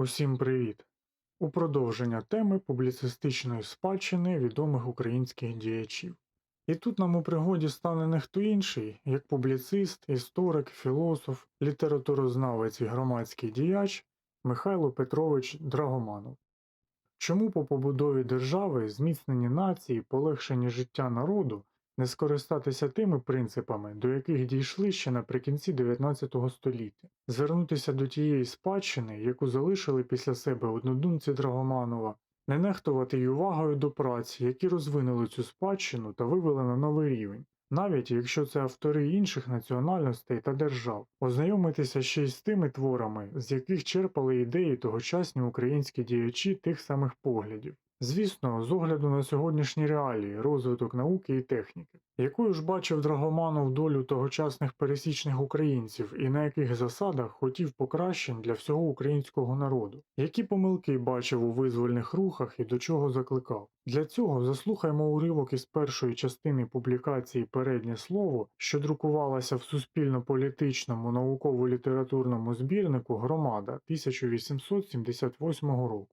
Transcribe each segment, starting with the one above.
Усім привіт! У продовження теми публіцистичної спадщини відомих українських діячів. І тут нам у пригоді стане не хто інший, як публіцист, історик, філософ, літературознавець і громадський діяч Михайло Петрович Драгоманов. Чому по побудові держави, зміцненні нації, полегшенні життя народу не скористатися тими принципами, до яких дійшли ще наприкінці 19 століття, звернутися до тієї спадщини, яку залишили після себе однодумці Драгоманова, не нехтувати й увагою до праць, які розвинули цю спадщину та вивели на новий рівень, навіть якщо це автори інших національностей та держав, ознайомитися ще й з тими творами, з яких черпали ідеї тогочасні українські діячі тих самих поглядів. Звісно, з огляду на сьогоднішні реалії, розвиток науки і техніки, якою ж бачив Драгоманов долю тогочасних пересічних українців і на яких засадах хотів покращень для всього українського народу, які помилки бачив у визвольних рухах і до чого закликав. Для цього заслухаймо уривок із першої частини публікації Переднє слово, що друкувалася в суспільно-політичному науково-літературному збірнику Громада 1878 року.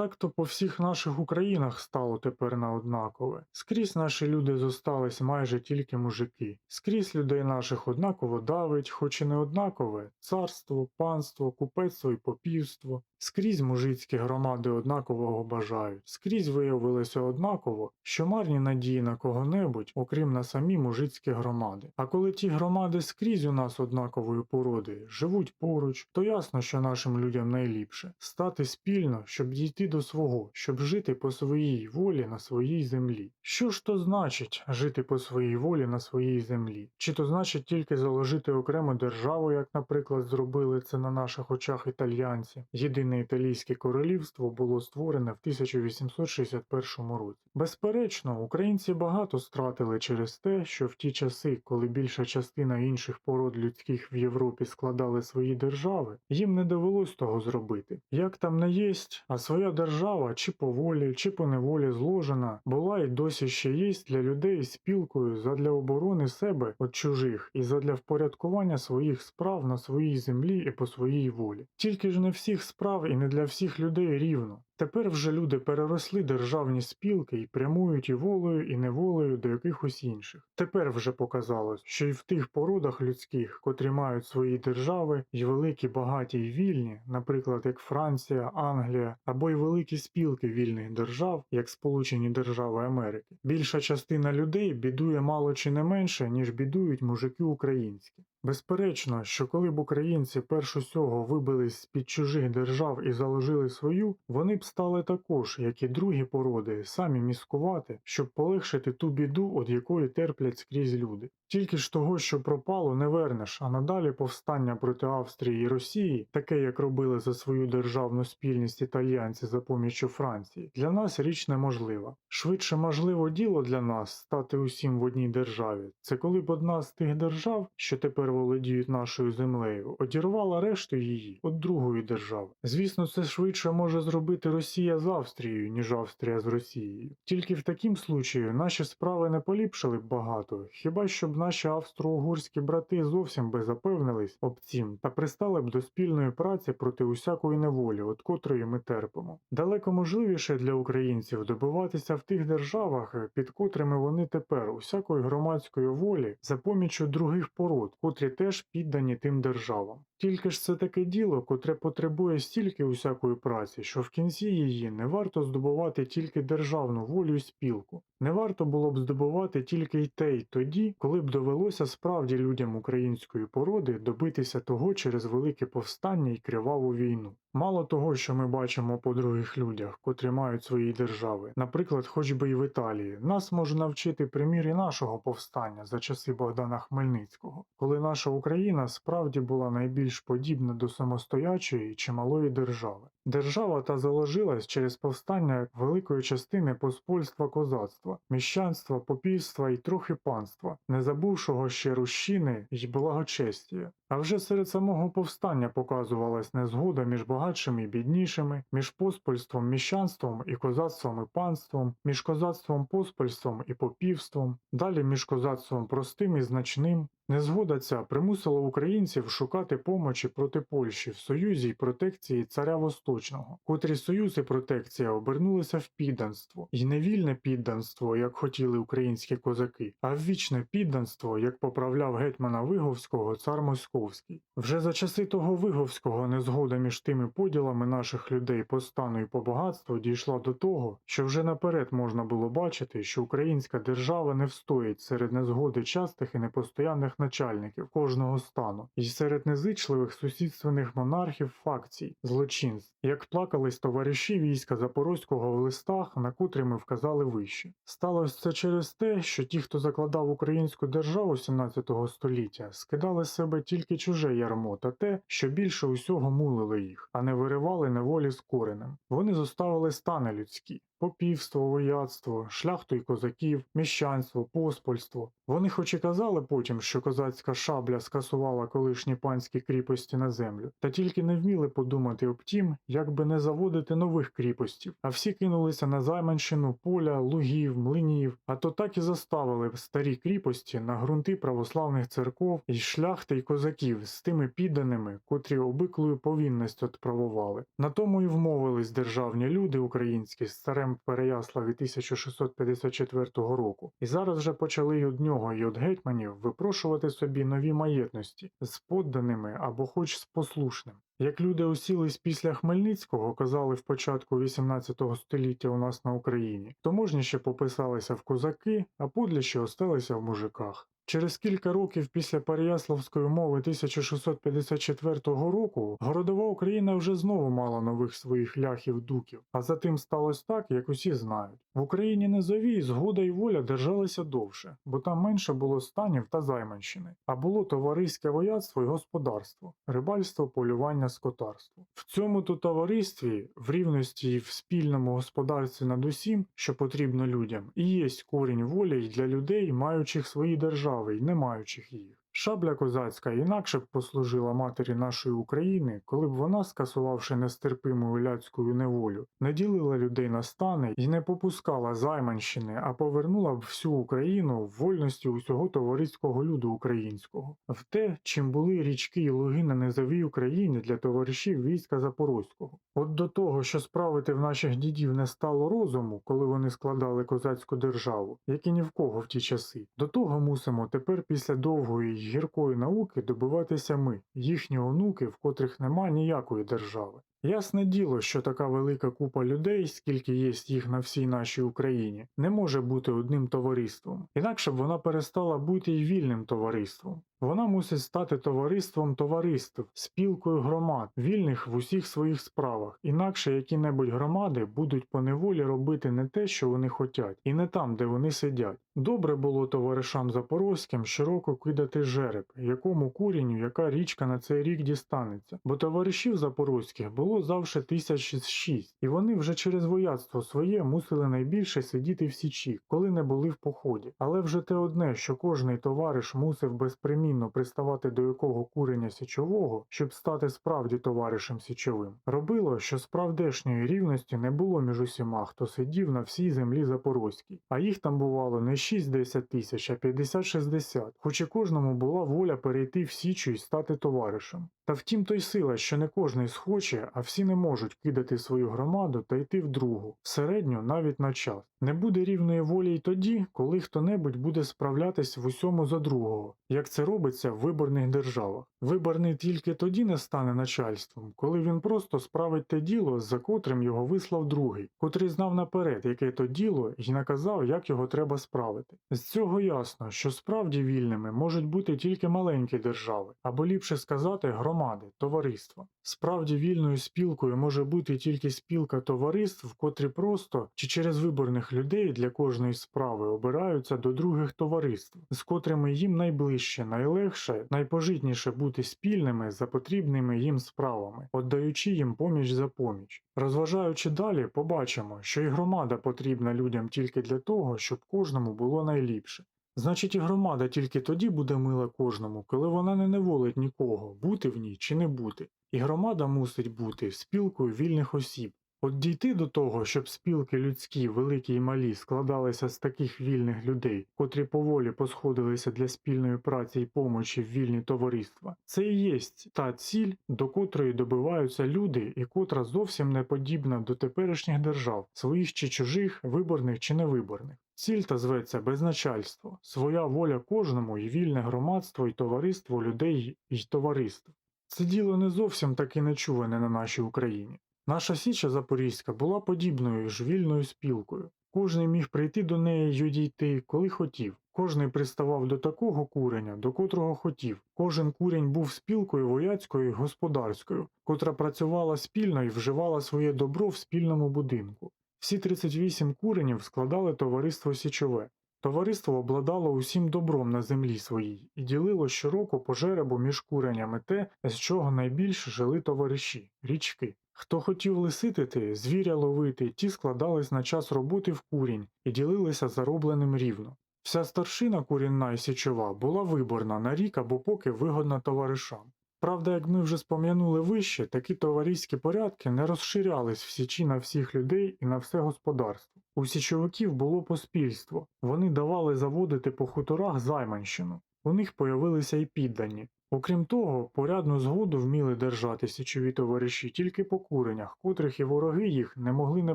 Так то по всіх наших Українах стало тепер на однакове. Скрізь наші люди зостались майже тільки мужики. Скрізь людей наших однаково давить, хоч і не однакове царство, панство, купецтво і попівство. Скрізь мужицькі громади однакового бажають, скрізь виявилося однаково, що марні надії на кого-небудь, окрім на самі мужицькі громади. А коли ті громади скрізь у нас однакової породи живуть поруч, то ясно, що нашим людям найліпше стати спільно, щоб дійти до свого, щоб жити по своїй волі на своїй землі. Що ж то значить жити по своїй волі на своїй землі? Чи то значить тільки заложити окрему державу, як, наприклад, зробили це на наших очах італьянці? Єдине італійське королівство було створене в 1861 році. Безперечно, українці багато стратили через те, що в ті часи, коли більша частина інших пород людських в Європі складали свої держави, їм не довелось того зробити. Як там не єсть, а своя держава чи по волі, чи по неволі зложена, була і досі ще єсть для людей спілкою задля оборони себе від чужих і задля впорядкування своїх справ на своїй землі і по своїй волі. Тільки ж не всіх справ і не для всіх людей рівно. Тепер вже люди переросли державні спілки і прямують і волею, і неволею до якихось інших. Тепер вже показалось, що і в тих породах людських, котрі мають свої держави, і великі, багаті й вільні, наприклад, як Франція, Англія, або й великі спілки вільних держав, як Сполучені Держави Америки, більша частина людей бідує мало чи не менше, ніж бідують мужики українські. Безперечно, що коли б українці перш усього вибились з-під чужих держав і заложили свою, вони б стали також, як і другі породи, самі міскувати, щоб полегшити ту біду, від якої терплять скрізь люди. Тільки ж того, що пропало, не вернеш, а надалі повстання проти Австрії і Росії, таке як робили за свою державну спільність італіянці за поміччю Франції, для нас річ неможлива. Швидше можливо діло для нас стати усім в одній державі. Це коли б одна з тих держав, що тепер володіють нашою землею, одірвала решту її від другої держави. Звісно, це швидше може зробити Росія з Австрією, ніж Австрія з Росією. Тільки в таким случаю наші справи не поліпшили б багато, хіба щоб наші австро-угорські брати зовсім би запевнились об цім та пристали б до спільної праці проти усякої неволі, от котрої ми терпимо. Далеко можливіше для українців добиватися в тих державах, під котрими вони тепер усякої громадської волі за поміччю других пород, котрі теж піддані тим державам. Тільки ж це таке діло, котре потребує стільки усякої праці, що в кінці її не варто здобувати тільки державну волю і спілку. Не варто було б здобувати тільки й те й тоді, коли б довелося справді людям української породи добитися того через велике повстання і криваву війну. Мало того, що ми бачимо по других людях, котрі мають свої держави, наприклад, хоч би і в Італії, нас може навчити примір і нашого повстання за часи Богдана Хмельницького, коли наша Україна справді була найбільш подібна до самостоячої чи малої держави. Держава та заложилась через повстання великої частини поспольства козацтва, міщанства, попівства і трохи панства, не забувшого ще рущини й благочестія. А вже серед самого повстання показувалась незгода між багатшими і біднішими, між поспольством, міщанством і козацтвом і панством, між козацтвом, поспольством і попівством, далі між козацтвом простим і значним, Незгода ця примусила українців шукати помочі проти Польщі в союзі й протекції царя Восточного, котрі союз і протекція обернулися в підданство, і не вільне підданство, як хотіли українські козаки, а в вічне підданство, як поправляв гетьмана Виговського цар Московський. Вже за часи того Виговського незгода між тими поділами наших людей по стану і по багатству дійшла до того, що вже наперед можна було бачити, що українська держава не встоїть серед незгоди частих і непостоянних начальників кожного стану, і серед незичливих сусідственних монархів факцій, злочинств, як плакались товариші війська Запорозького в листах, на котрі ми вказали вище. Сталося це через те, що ті, хто закладав українську державу 17 століття, скидали з себе тільки чуже ярмо та те, що більше усього мулили їх, а не виривали неволі з коренем. Вони зоставили стани людські. Попівство, вояцтво, шляхту й козаків, міщанство, поспольство. Вони хоч і казали потім, що козацька шабля скасувала колишні панські кріпості на землю, та тільки не вміли подумати об тім, як би не заводити нових кріпостів, а всі кинулися на займанщину поля, лугів, млинів, а то так і заставили старі кріпості на ґрунти православних церков і шляхти й козаків з тими підданими, котрі обиклою повінність отправували. На тому й вмовились державні люди українські з царем в Переяславі 1654 року, і зараз вже почали й од нього, й од гетьманів випрошувати собі нові маєтності з подданими або хоч з послушним. Як люди осілись після Хмельницького, казали в початку 18 століття у нас на Україні, то можніше пописалися в козаки, а подліші осталися в мужиках. Через кілька років після Переяславської мови 1654 року городова Україна вже знову мала нових своїх ляхів дуків, а затим сталося так, як усі знають. В Україні низовій згода і воля держалися довше, бо там менше було станів та займанщини, а було товариське вояцтво і господарство, рибальство, полювання, скотарство. В цьому то товаристві, в рівності і в спільному господарстві над усім, що потрібно людям, і є корінь волі для людей, маючих свої держави й не маючих їх. Шабля козацька інакше б послужила матері нашої України, коли б вона, скасувавши нестерпиму ляцьку неволю, не ділила людей на стани і не попускала займанщини, а повернула б всю Україну в вольності усього товариського люду українського, в те, чим були річки і луги на низовій Україні для товаришів війська Запорозького. От до того, що справити в наших дідів не стало розуму, коли вони складали козацьку державу, як і ні в кого в ті часи, до того мусимо тепер після довгої гіркої науки добиватися ми, їхні онуки, в котрих нема ніякої держави. Ясне діло, що така велика купа людей, скільки є їх на всій нашій Україні, не може бути одним товариством, інакше б вона перестала бути й вільним товариством. Вона мусить стати товариством товариств, спілкою громад, вільних в усіх своїх справах, інакше які-небудь громади будуть по неволі робити не те, що вони хотять, і не там, де вони сидять. Добре було товаришам запорозьким щороку кидати жереб, якому курінню яка річка на цей рік дістанеться, бо товаришів запорозьких було завше тисяч шість, і вони вже через вояцтво своє мусили найбільше сидіти в січі, коли не були в поході. Але вже те одне, що кожний товариш мусив безпримінно приставати до якого курення січового, щоб стати справді товаришем січовим, робило, що справдешньої рівності не було між усіма, хто сидів на всій землі запорозькій, а їх там бувало не 6-10 тисяч, а 50-60, хоч і кожному була воля перейти в січу і стати товаришем. Та втім то й сила, що не кожний схоче, а всі не можуть кидати свою громаду та йти в другу, середню навіть на час. Не буде рівної волі й тоді, коли хто-небудь буде справлятись в усьому за другого, як це робиться в виборних державах. Виборний тільки тоді не стане начальством, коли він просто справить те діло, за котрим його вислав другий, котрий знав наперед, яке то діло, і наказав, як його треба справити. З цього ясно, що справді вільними можуть бути тільки маленькі держави, або ліпше сказати, громади, товариства. Справді вільною спілкою може бути тільки спілка товариств, котрі просто чи через виборних людей для кожної справи обираються до других товариств, з котрими їм найближче, найлегше, найпожитніше бути спільними за потрібними їм справами, віддаючи їм поміч за поміч. Розважаючи далі, побачимо, що і громада потрібна людям тільки для того, щоб кожному було найліпше. Значить, і громада тільки тоді буде мила кожному, коли вона не неволить нікого, бути в ній чи не бути. І громада мусить бути спілкою вільних осіб. От дійти до того, щоб спілки людські, великі і малі, складалися з таких вільних людей, котрі поволі посходилися для спільної праці і помочі в вільні товариства, це і є та ціль, до котрої добиваються люди, і котра зовсім не подібна до теперішніх держав, своїх чи чужих, виборних чи невиборних. Ціль та зветься безначальство, своя воля кожному і вільне громадство і товариство людей і товариств. Це діло не зовсім таки нечуване на нашій Україні. Наша Січа Запорізька була подібною ж вільною спілкою. Кожний міг прийти до неї й одійти, коли хотів. Кожний приставав до такого куреня, до котрого хотів. Кожен курень був спілкою вояцькою і господарською, котра працювала спільно і вживала своє добро в спільному будинку. Всі 38 куренів складали товариство Січове. Товариство обладало усім добром на землі своїй і ділило щороку по жеребу між куренями те, з чого найбільше жили товариші річки. Хто хотів лиситити, звіря ловити, ті складались на час роботи в курінь і ділилися заробленим рівно. Вся старшина курінна і січова була виборна на рік або поки вигодна товаришам. Правда, як ми вже спом'янули вище, такі товариські порядки не розширялись в січі на всіх людей і на все господарство. У січовиків було поспільство, вони давали заводити по хуторах займанщину. У них появилися і піддані. Окрім того, порядну згоду вміли держати січові товариші тільки по куренях, котрих і вороги їх не могли не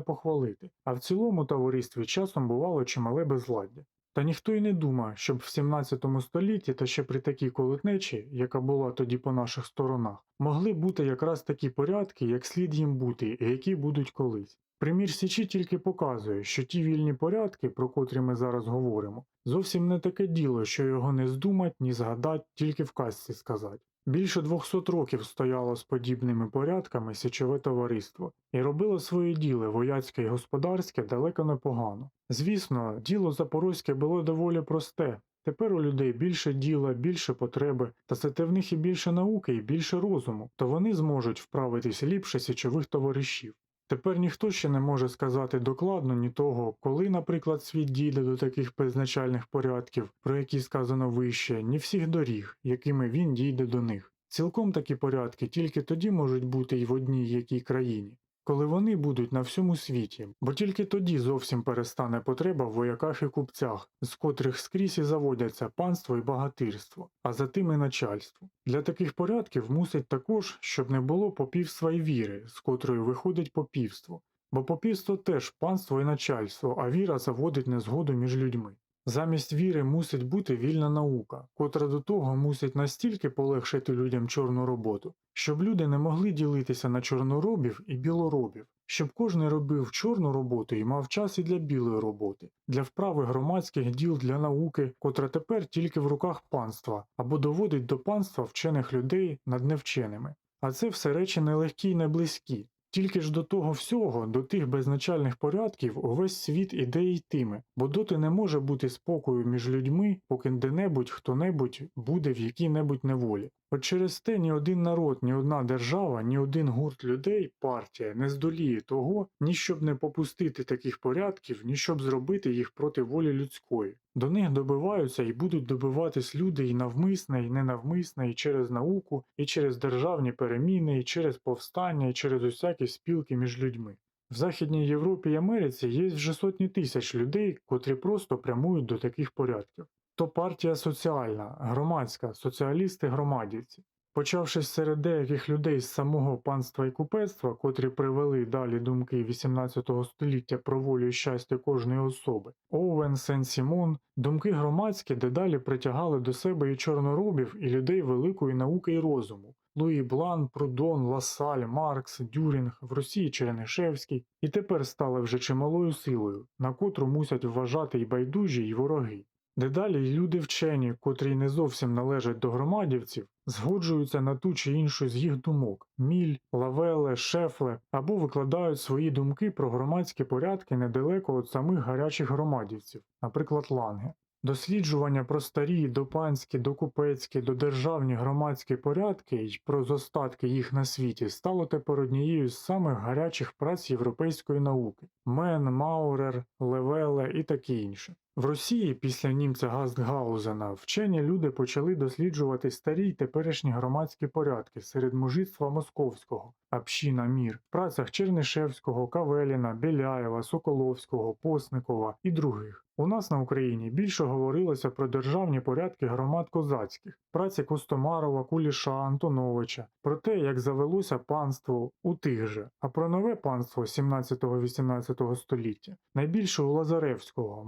похвалити, а в цілому товаристві часом бувало чимале безладдя. Та ніхто й не думав, щоб в 17 столітті та ще при такій колотнечі, яка була тоді по наших сторонах, могли бути якраз такі порядки, як слід їм бути, які будуть колись. Примір Січі тільки показує, що ті вільні порядки, про котрі ми зараз говоримо, зовсім не таке діло, що його не здумать, ні згадать, тільки в казці сказать. Більше 200 років стояло з подібними порядками січове товариство і робило своє діло вояцьке і господарське далеко непогано. Звісно, діло запорозьке було доволі просте. Тепер у людей більше діла, більше потреби, та зате в них і більше науки, і більше розуму, то вони зможуть вправитись ліпше січових товаришів. Тепер ніхто ще не може сказати докладно ні того, коли, наприклад, світ дійде до таких призначальних порядків, про які сказано вище, ні всіх доріг, якими він дійде до них. Цілком такі порядки тільки тоді можуть бути й в одній якій країні, коли вони будуть на всьому світі, бо тільки тоді зовсім перестане потреба в вояках і купцях, з котрих скрізь і заводяться панство і багатирство, а за тим і начальство. Для таких порядків мусить також, щоб не було попівства й віри, з котрої виходить попівство, бо попівство теж панство і начальство, а віра заводить незгоду між людьми. Замість віри мусить бути вільна наука, котра до того мусить настільки полегшити людям чорну роботу, щоб люди не могли ділитися на чорноробів і білоробів, щоб кожен робив чорну роботу і мав час і для білої роботи, для вправи громадських діл для науки, котра тепер тільки в руках панства, або доводить до панства вчених людей над невченими. А це все речі нелегкі й не близькі. Тільки ж до того всього, до тих безначальних порядків увесь світ іде йтиме, бо доти не може бути спокою між людьми, поки де-небудь хто-небудь буде в якій-небудь неволі. От через те ні один народ, ні одна держава, ні один гурт людей, партія не здоліє того, ні щоб не попустити таких порядків, ні щоб зробити їх проти волі людської. До них добиваються і будуть добиватись люди і навмисне, і ненавмисне, і через науку, і через державні переміни, і через повстання, і через усякі спілки між людьми. В Західній Європі і Америці є вже сотні тисяч людей, котрі просто прямують до таких порядків. То партія соціальна, громадська, соціалісти-громадівці. Почавшись серед деяких людей з самого панства і купецтва, котрі привели далі думки XVIII століття про волю і щастя кожної особи, Оуен, Сен-Сімон, думки громадські дедалі притягали до себе і чорноробів, і людей великої науки і розуму. Луї Блан, Прудон, Лассаль, Маркс, Дюрінг, в Росії Чернишевський, і тепер стали вже чималою силою, на котру мусять вважати й байдужі, й вороги. Дедалі люди вчені, котрі не зовсім належать до громадівців, згоджуються на ту чи іншу з їх думок міль, лавеле, шефле або викладають свої думки про громадські порядки недалеко від самих гарячих громадівців, наприклад, ланге. Досліджування про старі, допанські, докупецькі, додержавні громадські порядки й про зостатки їх на світі стало тепер однією з самих гарячих праць європейської науки Мен, Маурер, Левеле і таке інше. В Росії після німця Гастгаузена вчені люди почали досліджувати старі й теперішні громадські порядки серед мужицтва московського, община мір, в працях Чернишевського, Кавеліна, Біляєва, Соколовського, Постникова і других. У нас на Україні більше говорилося про державні порядки громад козацьких, праці Костомарова, Куліша, Антоновича, про те, як завелося панство у тих же, а про нове панство 17-18 століття. Найбільше у Лазаревського,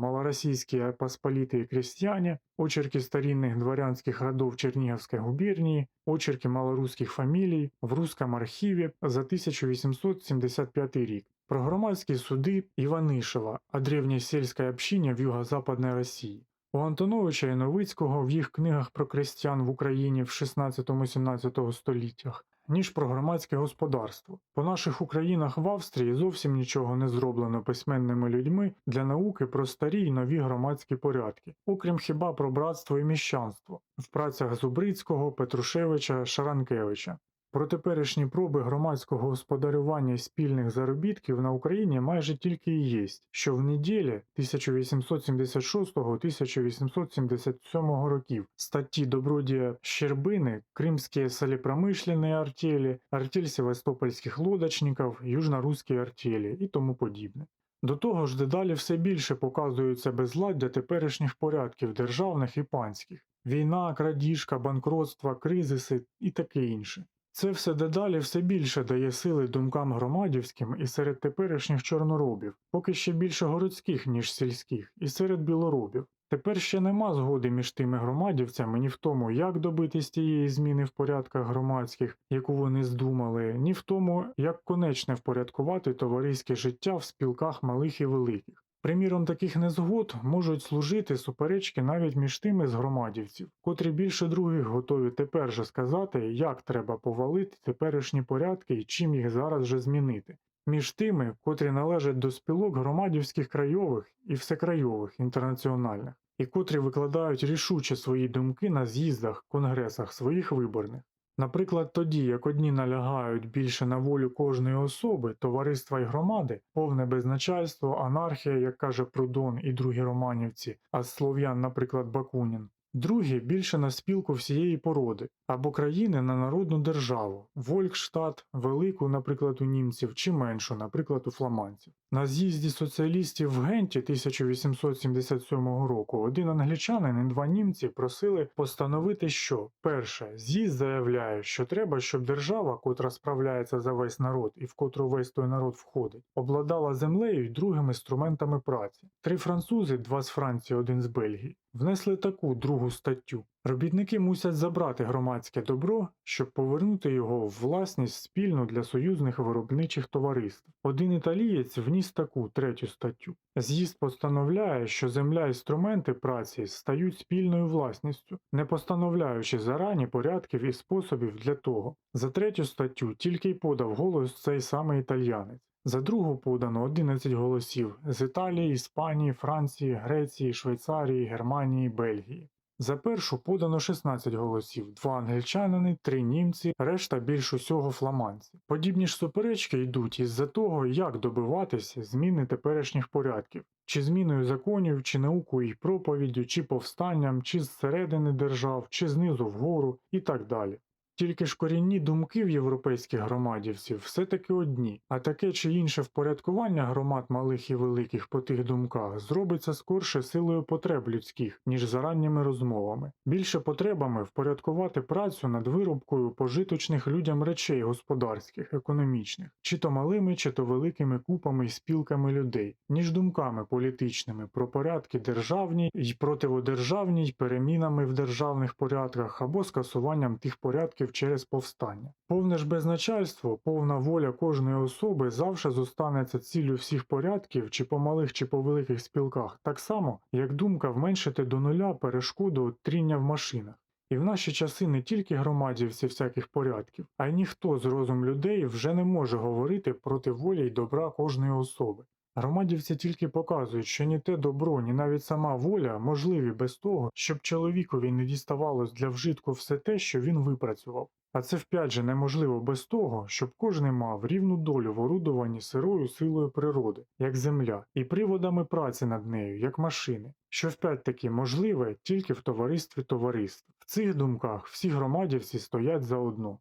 малоросійські посполіті крестьяне, очерки старинних дворянських родов Чернігівської губернії, очерки малорусських фамілій в Русском архіві за 1875 рік. Про громадські суди Іванишева о древней сельской общине в юго-западной Росії. У Антоновича і Новицького в їх книгах про крестьян в Україні в 16-17 століттях, ніж про громадське господарство. По наших Українах в Австрії зовсім нічого не зроблено письменними людьми для науки про старі й нові громадські порядки, окрім хіба про братство і міщанство в працях Зубрицького, Петрушевича, Шаранкевича. Про теперішні проби громадського господарювання і спільних заробітків на Україні майже тільки і єсть, що в неділі 1876-1877 років статті Добродія Щербини, Кримські солепромишленні артелі, артель севастопольських лодочників, южноруські артелі і тому подібне. До того ж, дедалі все більше показуються безладдя теперішніх порядків державних і панських. Війна, крадіжка, банкротства, кризиси і таке інше. Це все дедалі все більше дає сили думкам громадівським і серед теперішніх чорноробів, поки ще більше городських, ніж сільських, і серед білоробів. Тепер ще нема згоди між тими громадівцями ні в тому, як добитись тієї зміни в порядках громадських, яку вони здумали, ні в тому, як конечне впорядкувати товариське життя в спілках малих і великих. Приміром таких незгод можуть служити суперечки навіть між тими з громадівців, котрі більше других готові тепер же сказати, як треба повалити теперішні порядки і чим їх зараз же змінити. Між тими, котрі належать до спілок громадівських крайових і всекрайових інтернаціональних, і котрі викладають рішуче свої думки на з'їздах, конгресах своїх виборних. Наприклад, тоді, як одні налягають більше на волю кожної особи, товариства й громади, повне безначальство, анархія, як каже Прудон і другі романівці, а слов'ян, наприклад, Бакунін. Другі більше на спілку всієї породи, або країни на народну державу, Волькштат, велику, наприклад, у німців, чи меншу, наприклад, у фламандців. На з'їзді соціалістів в Генті 1877 року один англічанин і два німці просили постановити, що перше, з'їзд заявляє, що треба, щоб держава, котра справляється за весь народ і в котру весь той народ входить, обладала землею й другими інструментами праці. Три французи, два з Франції, один з Бельгії, внесли таку другу статтю. Робітники мусять забрати громадське добро, щоб повернути його в власність спільну для союзних виробничих товариств. Один італієць вніс таку третю статтю. З'їзд постановляє, що земля і інструменти праці стають спільною власністю, не постановляючи зарані порядків і способів для того. За третю статтю тільки й подав голос цей самий італьянець. За другу подано 11 голосів з Італії, Іспанії, Франції, Греції, Швейцарії, Германії, Бельгії. За першу подано 16 голосів, два англічанини, три німці, решта більш усього фламандці. Подібні ж суперечки йдуть із-за того, як добиватися зміни теперішніх порядків, чи зміною законів, чи наукою і проповіддю, чи повстанням, чи зсередини держав, чи знизу вгору і так далі. Тільки ж корінні думки в європейських громадівців все-таки одні, а таке чи інше впорядкування громад малих і великих по тих думках зробиться скорше силою потреб людських, ніж заранніми розмовами. Більше потребами впорядкувати працю над виробкою пожиточних людям речей господарських, економічних, чи то малими, чи то великими купами і спілками людей, ніж думками політичними про порядки державні й противодержавні й перемінами в державних порядках або скасуванням тих порядків через повстання. Повне ж безначальство, повна воля кожної особи завжди зостанеться ціллю всіх порядків, чи по малих, чи по великих спілках, так само, як думка вменшити до нуля перешкоду тріння в машинах. І в наші часи не тільки громадівці всяких порядків, а й ніхто з розум людей вже не може говорити проти волі й добра кожної особи. Громадівці тільки показують, що ні те добро, ні навіть сама воля можливі без того, щоб чоловікові не діставалось для вжитку все те, що він випрацював. А це вп'ять же неможливо без того, щоб кожен мав рівну долю в орудуванні сирою силою природи, як земля, і приводами праці над нею, як машини, що вп'ять таки можливе тільки в товаристві товариств. В цих думках всі громадівці стоять заодно.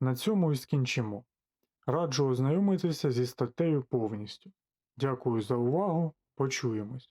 На цьому і скінчимо. Раджу ознайомитися зі статтею повністю. Дякую за увагу, почуємось.